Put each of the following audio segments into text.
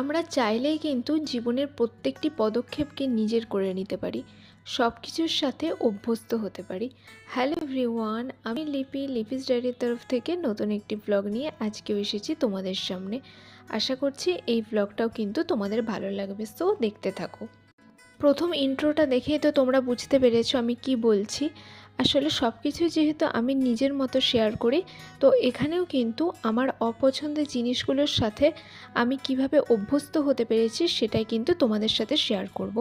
আমরা চাইলেই কিন্তু জীবনের প্রত্যেকটি পদক্ষেপকে নিজের করে নিতে পারি সব কিছুর সাথে অভ্যস্ত হতে পারি। হ্যালো এভরিওয়ান, আমি লিপি, লিপিস ডায়েরির তরফ থেকে নতুন একটি ব্লগ নিয়ে আজকেও এসেছি তোমাদের সামনে। আশা করছি এই ব্লগটাও কিন্তু তোমাদের ভালো লাগবে সো দেখতে থাকো। প্রথম ইন্ট্রোটা দেখেই তো তোমরা বুঝতে পেরেছ আমি কি বলছি। আসলে সব কিছু যেহেতু আমি নিজের মতো শেয়ার করি, তো এখানেও কিন্তু আমার অপছন্দের জিনিসগুলোর সাথে আমি কীভাবে অভ্যস্ত হতে পেরেছি সেটাই কিন্তু তোমাদের সাথে শেয়ার করব।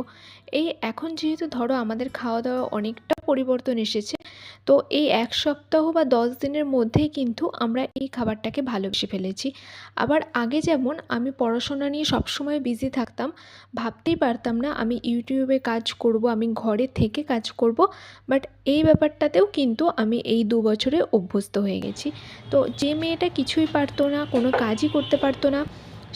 এই এখন যেহেতু ধরো আমাদের খাওয়া দাওয়া অনেকটা পরিবর্তন এসেছে। তো এই এক সপ্তাহ বা দশ দিনের মধ্যেই কিন্তু আমরা এই খাবারটাকে ভালোবেসে ফেলেছি। আবার আগে যেমন আমি পড়াশোনা নিয়ে সবসময় বিজি থাকতাম, ভাবতেই পারতাম না আমি ইউটিউবে কাজ করব, আমি ঘরে থেকে কাজ করব বাট এই ব্যাপারটাতেও কিন্তু আমি এই দু বছরে অভ্যস্ত হয়ে গেছি। তো যে মেয়েটা কিছুই পারতো না, কোনো কাজই করতে পারতো না,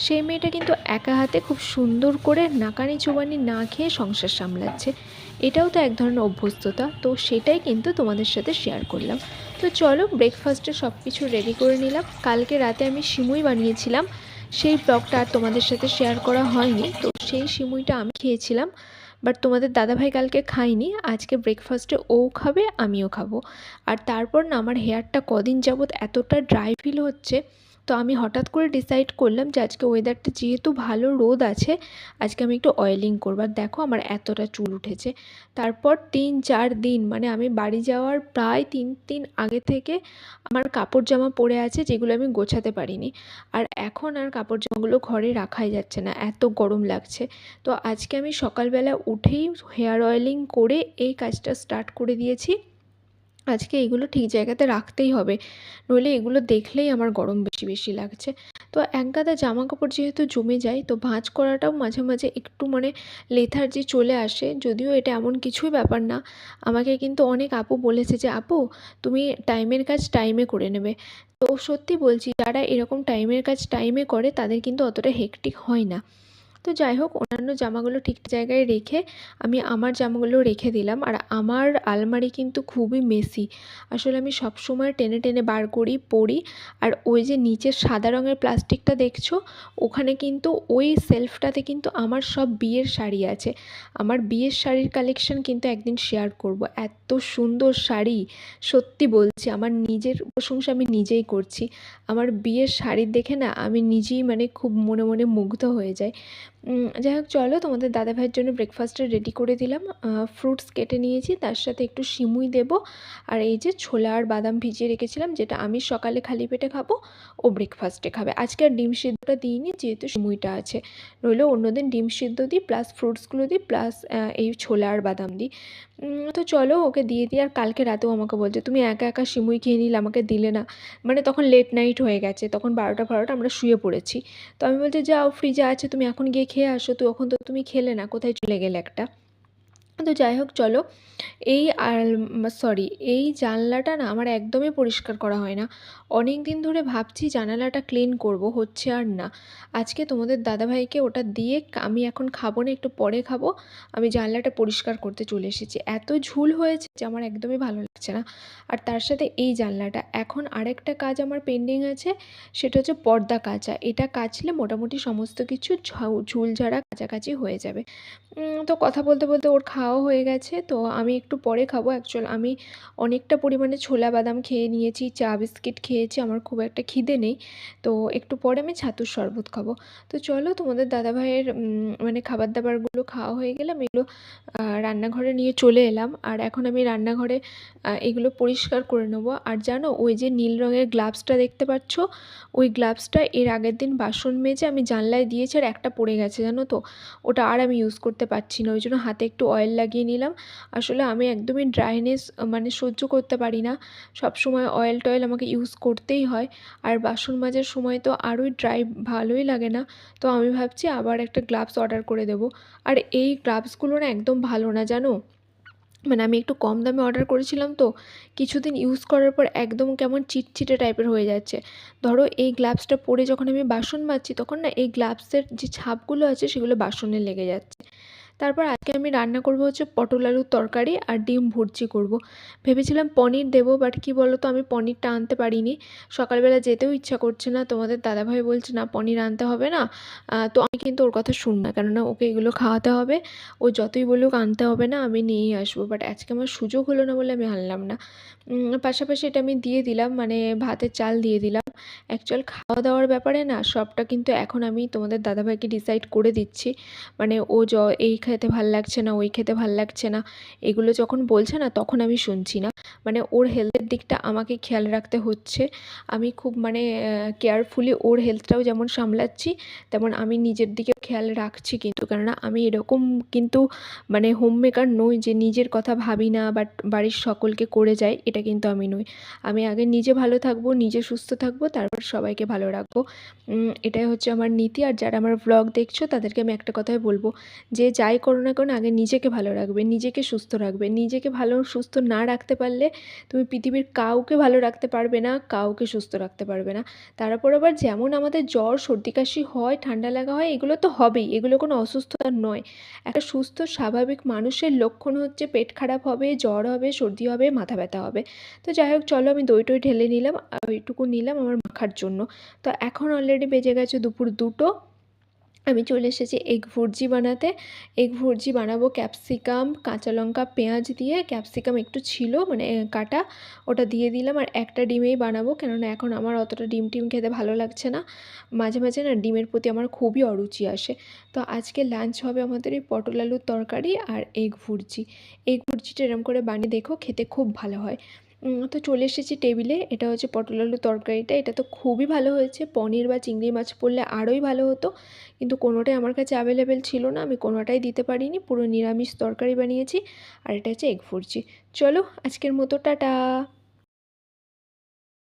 সেই মেয়েটা কিন্তু একা হাতে খুব সুন্দর করে নাকানি চুবানি না খেয়ে সংসার সামলাচ্ছে। এটাও তো এক ধরনের অভ্যস্ততা। তো সেটাই কিন্তু তোমাদের সাথে শেয়ার করলাম। তো চলো ব্রেকফাস্টে সব কিছু রেডি করে নিলাম। কালকে রাতে আমি সিমুই বানিয়েছিলাম। সেই ব্লগটা আর তোমাদের সাথে শেয়ার করা হয়নি। তো সেই সিমুইটা আমি খেয়েছিলাম। বাট তোমাদের দাদাভাই কালকে খাইনি আজকে ব্রেকফাস্টে ও খাবে, আমিও খাব। আর তারপর না আমার হেয়ারটা কদিন যাবৎ এতটা ড্রাই ফিল হচ্ছে তো আমি হঠাৎ করে ডিসাইড করলাম যে আজকে ওয়েদারটা যেহেতু ভালো, রোদ আছে, আজকে আমি একটু অয়েলিং করব। আর দেখো আমার এতটা চুল উঠেছে। তারপর তিন, চার দিন মানে আমি বাড়ি যাওয়ার প্রায় তিন দিন আগে থেকে আমার কাপড় জামা পরে আছে, যেগুলো আমি গোছাতে পারিনি। আর এখন আর কাপড় জামাগুলো ঘরে রাখাই যাচ্ছে না, এত গরম লাগছে। তো আজকে আমি সকালবেলা উঠেই হেয়ার অয়েলিং করে এই কাজটা স্টার্ট করে দিয়েছি। আজকে এগুলো ঠিক জায়গাতে রাখতেই হবে। নইলে এগুলো দেখলেই আমার গরম বেশি বেশি লাগছে। তো এক গাদা জামা কাপড় যেহেতু জমে যায়, তো ভাঁজ করাটাও মাঝে মাঝে একটু মানে লেথার্জি চলে আসে, যদিও এটা এমন কিছুই ব্যাপার না। আমাকে কিন্তু অনেক আপু বলেছে যে, আপু, তুমি টাইমের কাজ টাইমে করে নেবে। তো সত্যি বলছি, যারা এরকম টাইমের কাজ টাইমে করে, তাদের কিন্তু অতটা হেকটিক হয় না। তো যাই হোক, অন্যান্য জামাগুলো ঠিক জায়গায় রেখে আমি আমার জামাগুলো রেখে দিলাম। আর আমার আলমারি কিন্তু খুবই মেসি আসলে আমি সব সময় টেনে টেনে বার করি পরি। আর ওই যে নিচের সাদা রঙের প্লাস্টিকটা দেখছ, ওখানে কিন্তু ওই সেলফটাতে কিন্তু আমার সব বিয়ের শাড়ি আছে। আমার বিয়ের শাড়ির কালেকশন কিন্তু একদিন শেয়ার করব। এত সুন্দর শাড়ি, সত্যি বলছি, আমার নিজের প্রশংসা আমি নিজেই করছি। আমার বিয়ের শাড়ি দেখে না আমি নিজেই মানে খুব মনে মনে মুগ্ধ হয়ে যাই। যাই হোক, চলো, তোমাদের দাদা ভাইয়ের জন্য ব্রেকফাস্টটা রেডি করে দিলাম। ফ্রুটস কেটে নিয়েছি, তার সাথে একটু সিমুই দেব। আর এই যে ছোলা আর বাদাম ভিজিয়ে রেখেছিলাম, যেটা আমি সকালে খালি পেটে খাব, ও ব্রেকফাস্টে খাবে। আজকে আর ডিম সিদ্ধটা দিইনি, যেহেতু সিমুইটা আছে। নইলে অন্যদিন ডিম সিদ্ধ দিই প্লাস ফ্রুটসগুলো দিই প্লাস এই ছোলা আর বাদাম দিই। তো চলো ওকে দিয়ে দিই। আর কালকে রাতেও আমাকে বলছে, তুমি একা একা সিমুই খেয়ে নিলে আমাকে দিলে না। মানে তখন লেট নাইট হয়ে গেছে, তখন বারোটা বারোটা আমরা শুয়ে পড়েছি। তো আমি বলছি, যাও ফ্রিজে আছে, তুমি এখন গিয়ে খেয়ে আসো। তো এখন তো তুমি খেলে না, কোথায় চলে গেলে একটা? তো যাই হোক, চলো। এই সরি, এই জানলাটা না আমার একদমই পরিষ্কার করা হয় না। অনেক দিন ধরে ভাবছি জানালাটা ক্লিন করব, হচ্ছে আর না। আজকে তোমাদের দাদাভাইকে ওটা দিয়ে আমি এখন খাব না, একটু পরে খাব। আমি জানলাটা পরিষ্কার করতে চলে এসেছি। এত ঝুল হয়েছে যে আমার একদমই ভালো লাগছে না। আর তার সাথে এই জানলাটা। এখন আরেকটা কাজ আমার পেন্ডিং আছে, সেটা হচ্ছে পর্দা কাচা। এটা কাচলে মোটামুটি সমস্ত কিছু ঝুল ঝাড়া কাছাকাছি হয়ে যাবে। তো কথা বলতে বলতে ওর খাওয়া হয়ে গেছে। তো আমি একটু পরে খাব অ্যাকচুয়াল আমি অনেকটা পরিমাণে ছোলা বাদাম খেয়ে নিয়েছি, চা বিস্কিট খেয়েছি, আমার খুব একটা খিদে নেই। তো একটু পরে আমি ছাতুর শরবত খাব। তো চলো তোমাদের দাদাভাইয়ের মানে খাবার দাবারগুলো খাওয়া হয়ে গেলে আমি এগুলো রান্নাঘরে নিয়ে চলে এলাম। আর এখন আমি রান্নাঘরে এগুলো পরিষ্কার করে নেব। আর জানো, ওই যে নীল রঙের গ্লাভসটা দেখতে পাচ্ছ? ওই গ্লাভসটা এর আগের দিন বাসন মেজে আমি জানলায় দিয়েছি আর একটা পড়ে গেছে, জানো তো? ওটা আর আমি ইউজ করতে পারছি না। ওই জন্য হাতে একটু অয়েল লাগিয়ে নিলাম। আসলে আমি একদমই ড্রাইনেস মানে সহ্য করতে পারি না। সব সময় অয়েল টয়েল আমাকে ইউজ করতেই হয়। আর বাসন মাজার সময় তো আরোই ড্রাই ভালোই লাগে না। তো আমি ভাবছি আবার একটা গ্লাভস অর্ডার করে দেবো। আর এই গ্লাভসগুলো না একদম ভালো না, জানো? মানে আমি একটু কম দামে অর্ডার করেছিলাম তো। কিছুদিন ইউজ করার পর একদম কেমন চিটচিটে টাইপের হয়ে যাচ্ছে। ধরো এই গ্লাভসটা পরে যখন আমি বাসন মাজছি, তখন না এই গ্লাভসের যে ছাপগুলো আছে, সেগুলো বাসনে লেগে যাচ্ছে। তারপর আজকে আমি রান্না করব হচ্ছে পটল আলুর তরকারি আর ডিম ভুর্জি করব। ভেবেছিলাম পনির দেবো বাট কী বলো তো আমি পনিরটা আনতে পারিনি। সকালবেলা যেতেও ইচ্ছা করছে না, তোমাদের দাদাভাই বলছে, না, পনির আনতে হবে না। তো আমি কিন্তু ওর কথা শুন না, কেননা ওকে এগুলো খাওয়াতে হবে। ও যতই বলুক আনতে হবে না, আমি নিয়েই আসব। বাট আজকে আমার সুযোগ হলো না বলে আমি আনলাম না। পাশাপাশি এটা আমি দিয়ে দিলাম মানে ভাতের চাল দিয়ে দিলাম। অ্যাকচুয়াল খাওয়া দাওয়ার ব্যাপারে না, সবটা কিন্তু এখন আমি তোমাদের দাদাভাইকে ডিসাইড করে দিচ্ছি। মানে ও য এই খেতে ভালো লাগছে না, ওই খেতে ভালো লাগছে না, এগুলো যখন বলছে না তখন আমি শুনছি না। মানে ওর হেলথের দিকটা আমাকে খেয়াল রাখতে হচ্ছে। আমি খুব মানে কেয়ারফুলি ওর হেলথটাও যেমন সামলাচ্ছি, তেমন আমি নিজের দিকেও খেয়াল রাখছি কিন্তু। কেননা আমি এরকম কিন্তু মানে হোম মেকার নই যে নিজের কথা ভাবি না বাট বাড়ির সকলকে করে যাই, এটা কিন্তু আমি নই। আমি আগে নিজে ভালো থাকব, নিজে সুস্থ থাকব, তারপর সবাইকে ভালো রাখব। এটাই হচ্ছে আমার নীতি। আর যারা আমার ব্লগ দেখছ তাদেরকে আমি একটা কথাই বলব, যে যাই করো না কেন আগে নিজেকে ভালো রাখবে, নিজেকে সুস্থ রাখবে। নিজেকে ভালো, সুস্থ না রাখতে পারলে তুমি পৃথিবীর কাউকে ভালো রাখতে পারবে না, কাউকে সুস্থ রাখতে পারবে না। তারপর আবার যেমন আমাদের জ্বর, সর্দি, কাশি হয়, ঠান্ডা লাগা হয়, এগুলো তো হবেই, এগুলো কোনো অসুস্থতা নয়। একটা সুস্থ, স্বাভাবিক মানুষের লক্ষণ হচ্ছে পেট খারাপ হবে, জ্বর হবে, সর্দি হবে, মাথা ব্যথা হবে। তো যাই হোক, চলো আমি দই টই ঢেলে নিলাম, আর ওইটুকু নিলাম আমার মাখার জন্য। তো এখন অলরেডি বেজে গেছে দুপুর দুটো। আমি চলে এসেছি এগ ভুর্জি বানাতে। এগ ভুর্জি বানাবো ক্যাপসিকাম, কাঁচা লঙ্কা, পেঁয়াজ দিয়ে। ক্যাপসিকাম একটু ছিল মানে কাটা। ওটা দিয়ে দিলাম আর একটা ডিমেই বানাবো, কেননা এখন আমার অতটা ডিম টিম খেতে ভালো লাগছে না। মাঝে মাঝে না ডিমের প্রতি আমার খুবই অরুচি আসে। তো আজকে লাঞ্চ হবে আমাদের এই পটল আলুর তরকারি আর এগ ভুর্জি। এগ ভুর্জিটা এরম করে বানিয়ে দেখো, খেতে খুব ভালো হয়। তো চলে এসেছি টেবিলে এটা হচ্ছে পটল আলুর তরকারিটা। এটা তো খুবই ভালো হয়েছে। পনির বা চিংড়ি মাছ পড়লে আরোই ভালো হতো। কিন্তু কোনোটাই আমার কাছে অ্যাভেলেবেল ছিল না। আমি কোনোটাই দিতে পারিনি। পুরো নিরামিষ তরকারি বানিয়েছি। আর এটা হচ্ছে এগ ফুরচি। চলো, আজকের মতো টাটা!